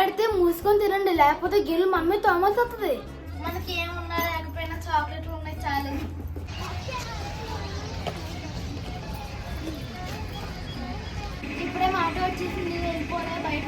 పెడితే మూసుకొని తినండి లేకపోతే గిల్లు మమ్మీ తోమాల్సి వస్తుంది మనకి ఏమున్నా లేకపోయినా చాక్లెట్లు ఉన్నాయి చాలు. ఇప్పుడే మాట వచ్చేసింది వెళ్ళిపోలే బయట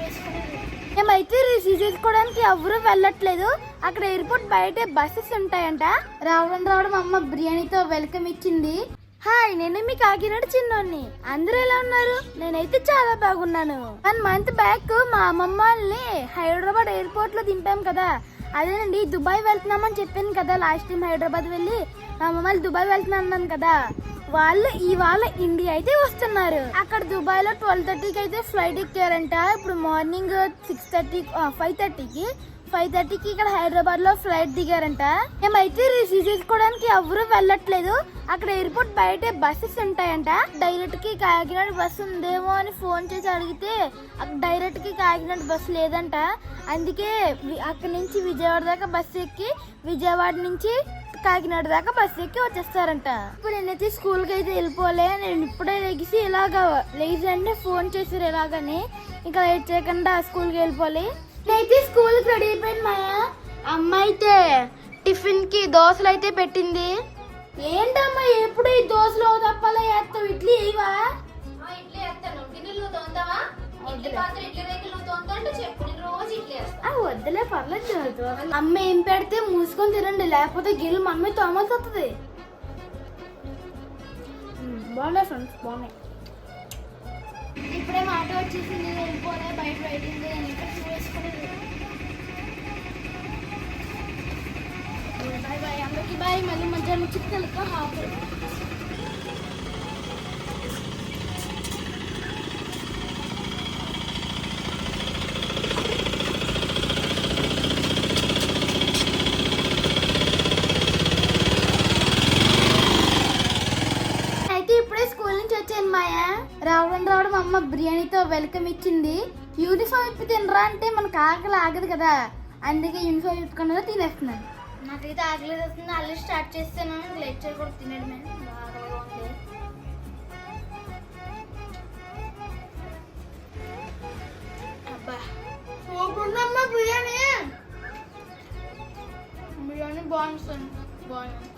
చూసుకునేది మేమైతే రిసీవ్ చేసుకోవడానికి ఎవరు వెళ్ళట్లేదు. అక్కడ ఎయిర్పోర్ట్ బయట బస్సెస్ ఉంటాయంట. రావడం రావడం అమ్మ బిర్యానీతో వెల్కమ్ ఇచ్చింది. హాయ్ నేను మీ కాకినాడ చిన్నోన్ని అందరూ ఎలా ఉన్నారు? నేనైతే చాలా బాగున్నాను. వన్ మంత్ బ్యాక్ మా అమ్మమ్మ వాళ్ళని హైదరాబాద్ ఎయిర్పోర్ట్లో దింపాం కదా. అదేనండి దుబాయ్ వెళ్తున్నామని చెప్పాను కదా లాస్ట్ టైం హైదరాబాద్ వెళ్ళి. మా అమ్మమ్మ వాళ్ళు దుబాయ్ వెళ్తున్నాను కదా. వాళ్ళు ఇవాళ ఇండియా అయితే వస్తున్నారు. అక్కడ దుబాయ్లో ట్వెల్వ్ థర్టీకి అయితే ఫ్లైట్ ఎక్కారంట. ఇప్పుడు మార్నింగ్ సిక్స్ థర్టీ ఫైవ్ థర్టీకి. ఫైవ్ థర్టీకి ఇక్కడ హైదరాబాద్లో ఫ్లైట్ దిగారంట. మేమైతే రిసీవ్ చేసుకోవడానికి ఎవరు వెళ్ళట్లేదు. అక్కడ ఎయిర్పోర్ట్ బయట బస్సెస్ ఉంటాయంట. డైరెక్ట్కి కాకినాడ బస్సు ఉందేమో అని ఫోన్ చేసి అడిగితే డైరెక్ట్కి కాకినాడ బస్సు లేదంట. అందుకే అక్కడ అక్కడి నుంచి విజయవాడ దాకా బస్సు ఎక్కి విజయవాడ నుంచి కాకినాడ దాకా బస్సు ఎక్కి వచ్చేస్తారంట. ఇప్పుడు నేనైతే స్కూల్కి అయితే వెళ్ళిపోలే. నేను ఇప్పుడే లెగిసి ఇలాగా లేచి అంటే ఫోన్ చేశారు ఇలాగని ఇంకా లేట్ చేయకుండా స్కూల్కి వెళ్ళిపోవాలి నేనైతే స్కూల్కి రెడీ అయిపోయింది మాయా. అమ్మ అయితే టిఫిన్కి దోశలు అయితే పెట్టింది. ఏంటమ్మా ఎప్పుడు ఈ దోశలు తప్పాలా వేస్తావు ఇడ్లీ ఇవా ఇడ్లీ వేస్తాను. గిన్నెలు తోందావా ఇడ్లీ పాత్ర ఇడ్లీ రేకులు తోంతా అంటే చెప్పు. నేను రోజు ఇడ్లీ వేస్తాను ఆ, వద్దులే పర్లేదు. అమ్మ ఏం పెడితే మూసుకొని తినండి. లేకపోతే గిల్లు మమ్మీ తోమాల్సి వస్తుంది బాగున్నాయి ఫ్రెండ్స్ బాగున్నాయి. ఇప్పుడే మాట వచ్చేసింది వెళ్ళిపోలే బయట బయటింది ఇంకా చూసుకునేది బాయ్ బాయ్ అందరికీ బాయ్ మళ్ళీ మధ్యాహ్నం చిక్కలతో హాఫ్ అయితే ఇప్పుడే స్కూల్ నుంచి వచ్చాను మాయా రావడం రావడం అమ్మ బిర్యానీతో వెల్కమ్ ఇచ్చింది. యూనిఫామ్ ఇప్పి తినరా అంటే మనకు ఆకలి ఆగదు కదా. అందుకే యూనిఫామ్ ఇప్పుకున్నదో తినేస్తున్నాను నాకైతే ఆకలి వస్తుంది. అల్లు స్టార్ట్ చేస్తాను తినడమే. బాగా ఉంది. అబ్బా. బిర్యానీ. బిర్యానీ బాగుంది బాగుంది.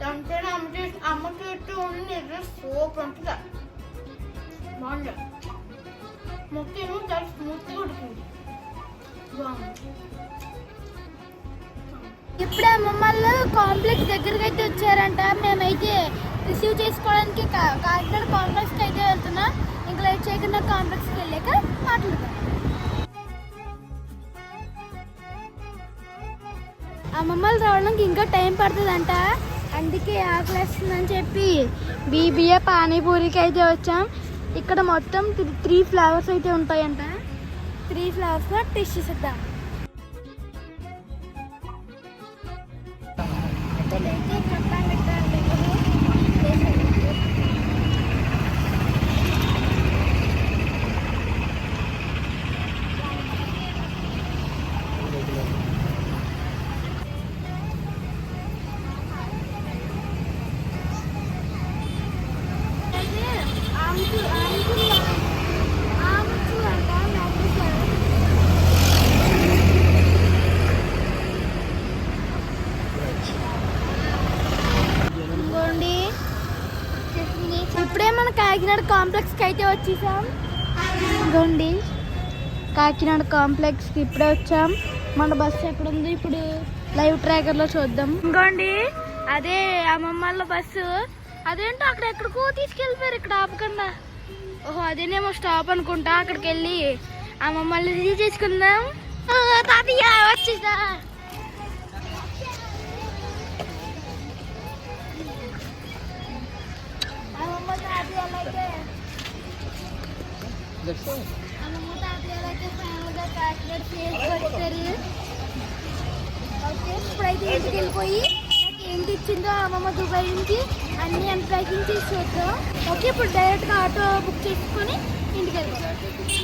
దాంట్లో అమ్మ చేసి అమ్మ చేస్తూ ఉండి సూపర్ ఉంటుంది బాగుంది ముక్కేమో చాలా స్మూత్గా ఉడికింది. బాగుంది. ఇప్పుడే మమ్మల్ని కాంప్లెక్స్ దగ్గరికి అయితే వచ్చారంట. మేమైతే రిసీవ్ చేసుకోవడానికి కా- కాకినాడ కాంప్లెక్స్కి అయితే వెళ్తున్నా. ఇంకా లేట్ చేయకుండా కాంప్లెక్స్కి వెళ్ళాక ఆ మమ్మల్ని రావడానికి ఇంకా టైం పడుతుందంట. అందుకే ఆకలేస్తుందని చెప్పి బీబీఏ పానీపూరికి అయితే వచ్చాం. ఇక్కడ మొత్తం త్రీ- త్రీ ఫ్లవర్స్ అయితే ఉంటాయంట. త్రీ ఫ్లవర్స్ టెస్ట్ చేసేద్దాం. ఇంకోండి కాకినాడ కాంప్లెక్స్కి అయితే వచ్చేసాం. ఇదిగోండి. కాకినాడ కాంప్లెక్స్కి ఇప్పుడే వచ్చాం. మన బస్సు ఎక్కడుంది? ఇప్పుడు లైవ్ ట్రాకర్లో చూద్దాం. ఇంకోండి అదే అమ్మమ్మల బస్సు. అదేంటో అక్కడ ఎక్కడికో తీసుకెళ్ళిపోయారు ఇక్కడ ఆపకుండా. ఓహో అదేనేమో స్టాప్ అనుకుంటా. అక్కడికి వెళ్ళి అమ్మమ్మల్ని రిసీవ్ చేసుకుందాం. తాతయ్య వచ్చేసా. అమ్మమ్మ తాతయ్యలైతే ఫైనల్గా కాకినాడ చేసుకొచ్చారు ఓకే ఇప్పుడైతే ఇంటికి వెళ్ళిపోయి నాకు ఏంటి ఇచ్చిందో అమ్మమ్మ దుబాయ్ నుంచి అన్ని అన్ప్యాకింగ్ చేసి చూద్దాం ఓకే ఇప్పుడు డైరెక్ట్గా ఆటో బుక్ చేసుకొని ఇంటికి వెళ్ళిపోతాం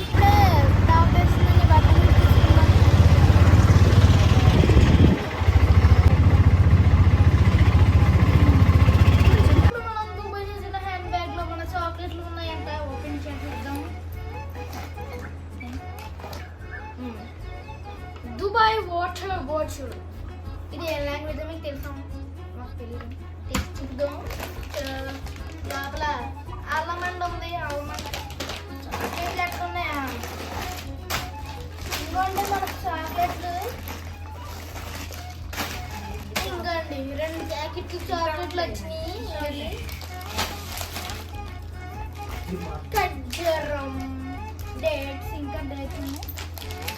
బాటిల్ ఇది ఏ లాంగ్వేజ్ మీకు తెలుసా? మాకు తెలియదు టెస్ట్ చూద్దాం లోపల అల్లమండ ఉంది అల్లమండ చాక్లెట్లు ఉన్నాయా ఇంకోండి మనకు చాక్లెట్లు. ఇంకోండి రెండు ప్యాకెట్లు చాక్లెట్లు వచ్చినాయి. ఖర్జూరం డేట్స్ ఇంకా డేట్స్ ఉన్నాయి